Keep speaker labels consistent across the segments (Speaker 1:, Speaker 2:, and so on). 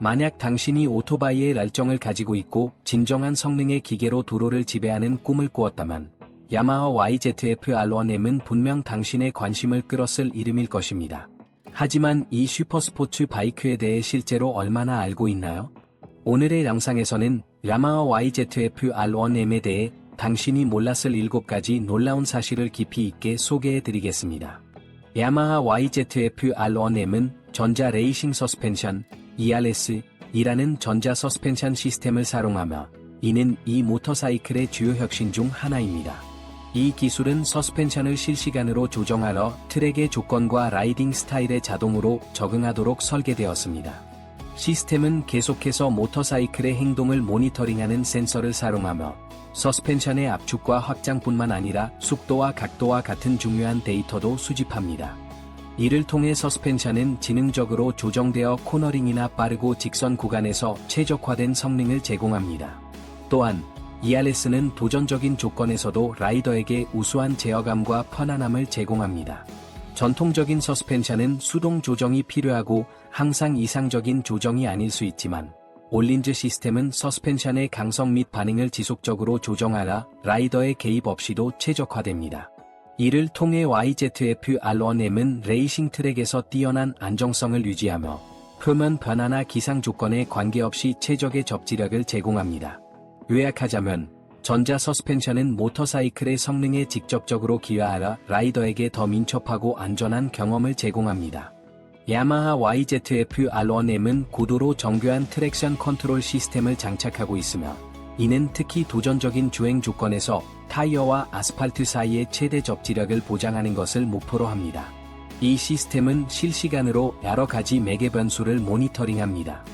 Speaker 1: 만약 당신이 오토바이의 랄정을 가지고 있고 진정한 성능의 기계로 도로를 지배하는 꿈을 꾸었다면 야마하 YZF R1M은 분명 당신의 관심을 끌었을 이름일 것입니다. 하지만 이 슈퍼스포츠 바이크에 대해 실제로 얼마나 알고 있나요? 오늘의 영상에서는 야마하 YZF R1M에 대해 당신이 몰랐을 7가지 놀라운 사실을 깊이 있게 소개해 드리겠습니다. 야마하 YZF R1M은 전자 레이싱 서스펜션 ERS 이라는 전자 서스펜션 시스템을 사용하며 이는 이 모터사이클의 주요 혁신 중 하나입니다. 이 기술은 서스펜션을 실시간으로 조정하여 트랙의 조건과 라이딩 스타일에 자동으로 적응하도록 설계되었습니다. 시스템은 계속해서 모터사이클의 행동을 모니터링하는 센서를 사용하며 서스펜션의 압축과 확장뿐만 아니라 속도와 각도와 같은 중요한 데이터도 수집합니다. 이를 통해 서스펜션은 지능적으로 조정되어 코너링이나 빠르고 직선 구간에서 최적화된 성능을 제공합니다. 또한 ERS는 도전적인 조건에서도 라이더에게 우수한 제어감과 편안함을 제공합니다. 전통적인 서스펜션은 수동 조정이 필요하고 항상 이상적인 조정이 아닐 수 있지만 올린즈 시스템은 서스펜션의 강성 및 반응을 지속적으로 조정하라 라이더의 개입 없이도 최적화됩니다. 이를 통해 YZF R1M은 레이싱 트랙에서 뛰어난 안정성을 유지하며 표면 변화나 기상 조건에 관계없이 최적의 접지력을 제공합니다. 요약하자면 전자 서스펜션은 모터사이클의 성능에 직접적으로 기여하여 라이더에게 더 민첩하고 안전한 경험을 제공합니다. 야마하 YZF R1M은 고도로 정교한 트랙션 컨트롤 시스템을 장착하고 있으며 이는 특히 도전적인 주행 조건에서 타이어와 아스팔트 사이의 최대 접지력을 보장하는 것을 목표로 합니다. 이 시스템은 실시간으로 여러 가지 매개 변수를 모니터링합니다.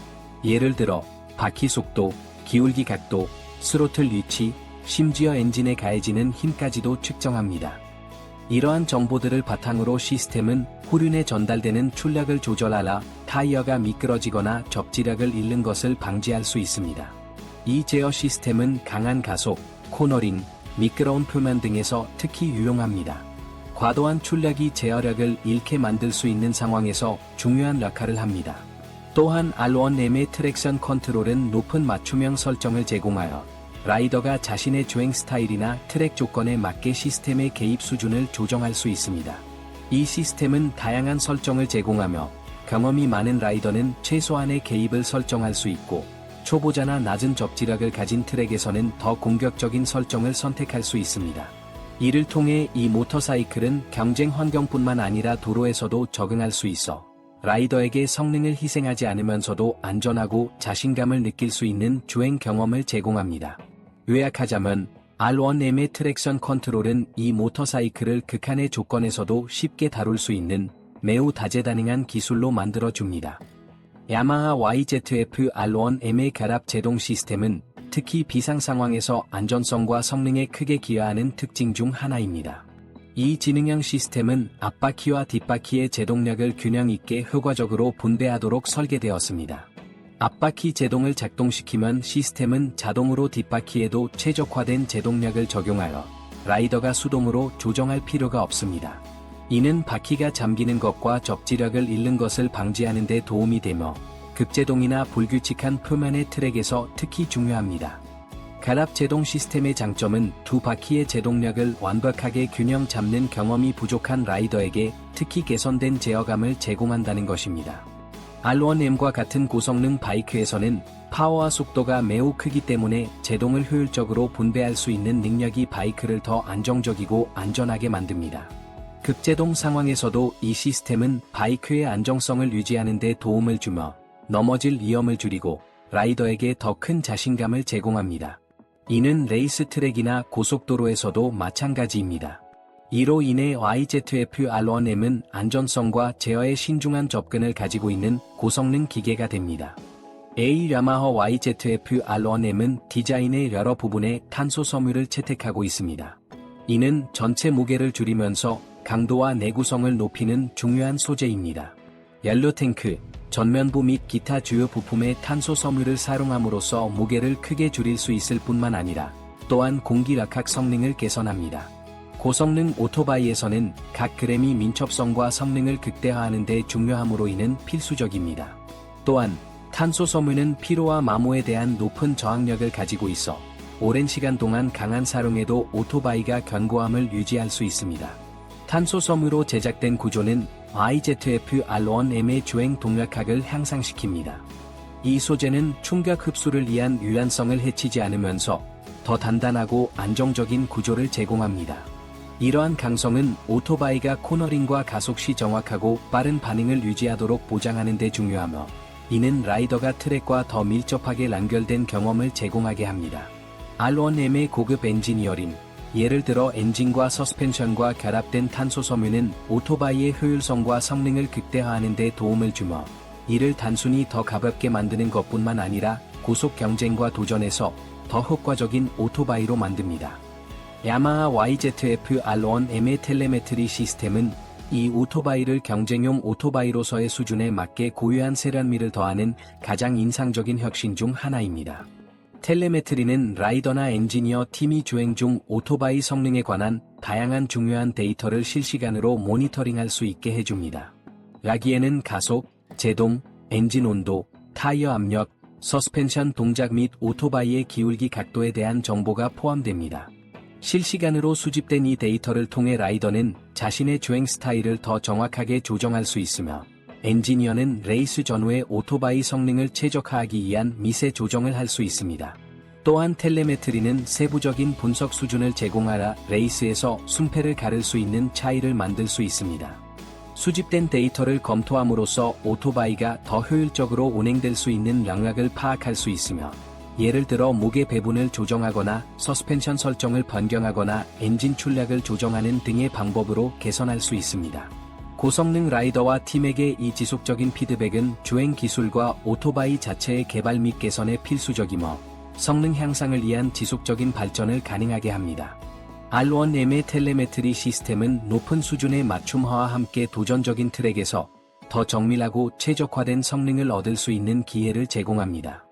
Speaker 1: 예를 들어 바퀴 속도, 기울기 각도, 스로틀 위치, 심지어 엔진에 가해지는 힘까지도 측정합니다. 이러한 정보들을 바탕으로 시스템은 후륜에 전달되는 출력을 조절하라 타이어가 미끄러지거나 접지력을 잃는 것을 방지할 수 있습니다. 이 제어 시스템은 강한 가속, 코너링, 미끄러운 표면 등에서 특히 유용합니다. 과도한 출력이 제어력을 잃게 만들 수 있는 상황에서 중요한 역할을 합니다. 또한 R1M의 트랙션 컨트롤은 높은 맞춤형 설정을 제공하여 라이더가 자신의 주행 스타일이나 트랙 조건에 맞게 시스템의 개입 수준을 조정할 수 있습니다. 이 시스템은 다양한 설정을 제공하며 경험이 많은 라이더는 최소한의 개입을 설정할 수 있고 초보자나 낮은 접지력을 가진 트랙에서는 더 공격적인 설정을 선택할 수 있습니다. 이를 통해 이 모터사이클은 경쟁 환경뿐만 아니라 도로에서도 적응할 수 있어 라이더에게 성능을 희생하지 않으면서도 안전하고 자신감을 느낄 수 있는 주행 경험을 제공합니다. 요약하자면 R1M의 트랙션 컨트롤은 이 모터사이클을 극한의 조건에서도 쉽게 다룰 수 있는 매우 다재다능한 기술로 만들어줍니다. 야마하 YZF R1M의 결합 제동 시스템은 특히 비상 상황에서 안전성과 성능에 크게 기여하는 특징 중 하나입니다. 이 지능형 시스템은 앞바퀴와 뒷바퀴의 제동력을 균형 있게 효과적으로 분배하도록 설계되었습니다. 앞바퀴 제동을 작동시키면 시스템은 자동으로 뒷바퀴에도 최적화된 제동력을 적용하여 라이더가 수동으로 조정할 필요가 없습니다. 이는 바퀴가 잠기는 것과 접지력을 잃는 것을 방지하는 데 도움이 되며 급제동이나 불규칙한 표면의 트랙에서 특히 중요합니다. 가압 제동 시스템의 장점은 두 바퀴의 제동력을 완벽하게 균형 잡는 경험이 부족한 라이더에게 특히 개선된 제어감을 제공한다는 것입니다. R1M과 같은 고성능 바이크에서는 파워와 속도가 매우 크기 때문에 제동을 효율적으로 분배할 수 있는 능력이 바이크를 더 안정적이고 안전하게 만듭니다. 급제동 상황에서도 이 시스템은 바이크의 안정성을 유지하는 데 도움을 주며 넘어질 위험을 줄이고 라이더에게 더 큰 자신감을 제공합니다. 이는 레이스 트랙이나 고속도로에서도 마찬가지입니다. 이로 인해 YZF R1M은 안전성과 제어에 신중한 접근을 가지고 있는 고성능 기계가 됩니다. A 야마하 YZF R1M은 디자인의 여러 부분에 탄소 섬유를 채택하고 있습니다. 이는 전체 무게를 줄이면서 강도와 내구성을 높이는 중요한 소재입니다. 연료 탱크, 전면부 및 기타 주요 부품에 탄소 섬유를 사용함으로써 무게를 크게 줄일 수 있을 뿐만 아니라 또한 공기 락학 성능을 개선합니다. 고성능 오토바이에서는 각 그램이 민첩성과 성능을 극대화하는 데 중요함으로 인해 필수적입니다. 또한 탄소 섬유는 피로와 마모에 대한 높은 저항력을 가지고 있어 오랜 시간 동안 강한 사용에도 오토바이가 견고함을 유지할 수 있습니다. 탄소 섬유로 제작된 구조는 IZF-R1M의 주행 동력학을 향상시킵니다. 이 소재는 충격 흡수를 위한 유연성을 해치지 않으면서 더 단단하고 안정적인 구조를 제공합니다. 이러한 강성은 오토바이가 코너링과 가속 시 정확하고 빠른 반응을 유지하도록 보장하는 데 중요하며 이는 라이더가 트랙과 더 밀접하게 연결된 경험을 제공하게 합니다. R1M의 고급 엔지니어링, 예를 들어 엔진과 서스펜션과 결합된 탄소 섬유는 오토바이의 효율성과 성능을 극대화하는 데 도움을 주며 이를 단순히 더 가볍게 만드는 것뿐만 아니라 고속 경쟁과 도전에서 더 효과적인 오토바이로 만듭니다. 야마하 YZF-R1M의 텔레메트리 시스템은 이 오토바이를 경쟁용 오토바이로서의 수준에 맞게 고유한 세련미를 더하는 가장 인상적인 혁신 중 하나입니다. 텔레메트리는 라이더나 엔지니어 팀이 주행 중 오토바이 성능에 관한 다양한 중요한 데이터를 실시간으로 모니터링할 수 있게 해줍니다. 여기에는 가속, 제동, 엔진 온도, 타이어 압력, 서스펜션 동작 및 오토바이의 기울기 각도에 대한 정보가 포함됩니다. 실시간으로 수집된 이 데이터를 통해 라이더는 자신의 주행 스타일을 더 정확하게 조정할 수 있으며 엔지니어는 레이스 전후의 오토바이 성능을 최적화하기 위한 미세 조정을 할 수 있습니다. 또한 텔레메트리는 세부적인 분석 수준을 제공하라 레이스에서 순패를 가를 수 있는 차이를 만들 수 있습니다. 수집된 데이터를 검토함으로써 오토바이가 더 효율적으로 운행될 수 있는 영역을 파악할 수 있으며 예를 들어 무게 배분을 조정하거나 서스펜션 설정을 변경하거나 엔진 출력을 조정하는 등의 방법으로 개선할 수 있습니다. 고성능 라이더와 팀에게 이 지속적인 피드백은 주행 기술과 오토바이 자체의 개발 및 개선에 필수적이며 성능 향상을 위한 지속적인 발전을 가능하게 합니다. R1M의 텔레메트리 시스템은 높은 수준의 맞춤화와 함께 도전적인 트랙에서 더 정밀하고 최적화된 성능을 얻을 수 있는 기회를 제공합니다.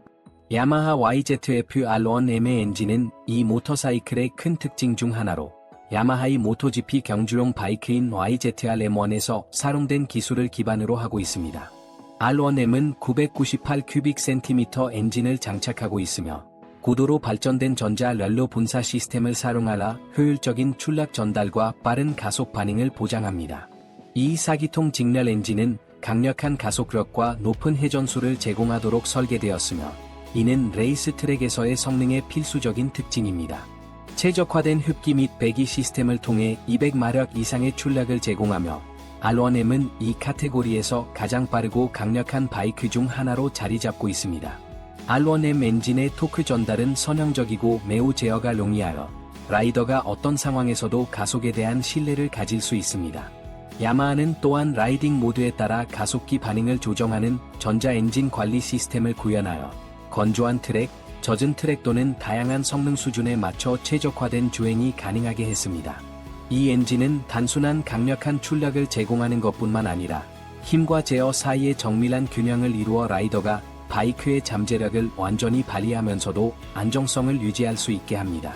Speaker 1: 야마하 YZF-R1M의 엔진은 이 모터사이클의 큰 특징 중 하나로 야마하의 모토GP 경주용 바이크인 YZR-M1에서 사용된 기술을 기반으로 하고 있습니다. R1M은 998 큐빅 센티미터 엔진을 장착하고 있으며 고도로 발전된 전자 연료 분사 시스템을 사용하라 효율적인 출력 전달과 빠른 가속 반응을 보장합니다. 이 사기통 직렬 엔진은 강력한 가속력과 높은 회전수를 제공하도록 설계되었으며 이는 레이스 트랙에서의 성능의 필수적인 특징입니다. 최적화된 흡기 및 배기 시스템을 통해 200마력 이상의 출력을 제공하며 R1M은 이 카테고리에서 가장 빠르고 강력한 바이크 중 하나로 자리 잡고 있습니다. R1M 엔진의 토크 전달은 선형적이고 매우 제어가 용이하여 라이더가 어떤 상황에서도 가속에 대한 신뢰를 가질 수 있습니다. 야마하는 또한 라이딩 모드에 따라 가속기 반응을 조정하는 전자 엔진 관리 시스템을 구현하여 건조한 트랙, 젖은 트랙 또는 다양한 성능 수준에 맞춰 최적화된 주행이 가능하게 했습니다. 이 엔진은 단순한 강력한 출력을 제공하는 것뿐만 아니라 힘과 제어 사이의 정밀한 균형을 이루어 라이더가 바이크의 잠재력을 완전히 발휘하면서도 안정성을 유지할 수 있게 합니다.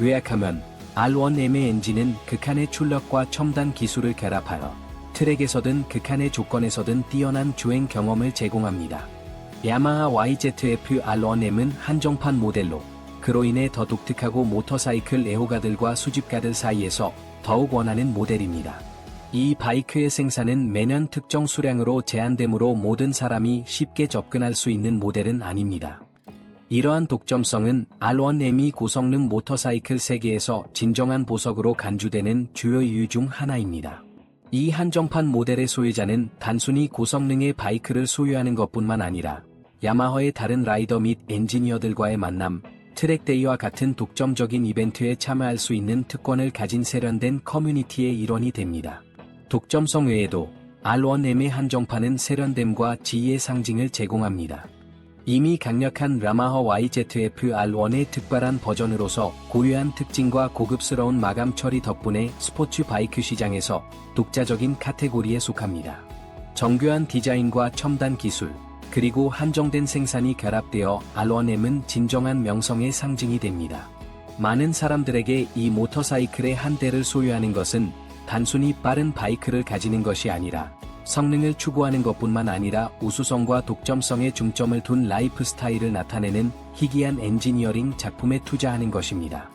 Speaker 1: 요약하면 R1M의 엔진은 극한의 출력과 첨단 기술을 결합하여 트랙에서든 극한의 조건에서든 뛰어난 주행 경험을 제공합니다. 야마하 YZF-R1M은 한정판 모델로 그로 인해 더 독특하고 모터사이클 애호가들과 수집가들 사이에서 더욱 원하는 모델입니다. 이 바이크의 생산은 매년 특정 수량으로 제한되므로 모든 사람이 쉽게 접근할 수 있는 모델은 아닙니다. 이러한 독점성은 R1M이 고성능 모터사이클 세계에서 진정한 보석으로 간주되는 주요 이유 중 하나입니다. 이 한정판 모델의 소유자는 단순히 고성능의 바이크를 소유하는 것뿐만 아니라 야마하의 다른 라이더 및 엔지니어들과의 만남, 트랙데이와 같은 독점적인 이벤트에 참여할 수 있는 특권을 가진 세련된 커뮤니티의 일원이 됩니다. 독점성 외에도 R1M의 한정판은 세련됨과 지위의 상징을 제공합니다. 이미 강력한 라마허 YZF-R1의 특별한 버전으로서 고유한 특징과 고급스러운 마감 처리 덕분에 스포츠 바이크 시장에서 독자적인 카테고리에 속합니다. 정교한 디자인과 첨단 기술, 그리고 한정된 생산이 결합되어 R1M은 진정한 명성의 상징이 됩니다. 많은 사람들에게 이 모터사이클의 한 대를 소유하는 것은 단순히 빠른 바이크를 가지는 것이 아니라 성능을 추구하는 것뿐만 아니라 우수성과 독점성에 중점을 둔 라이프 스타일을 나타내는 희귀한 엔지니어링 작품에 투자하는 것입니다.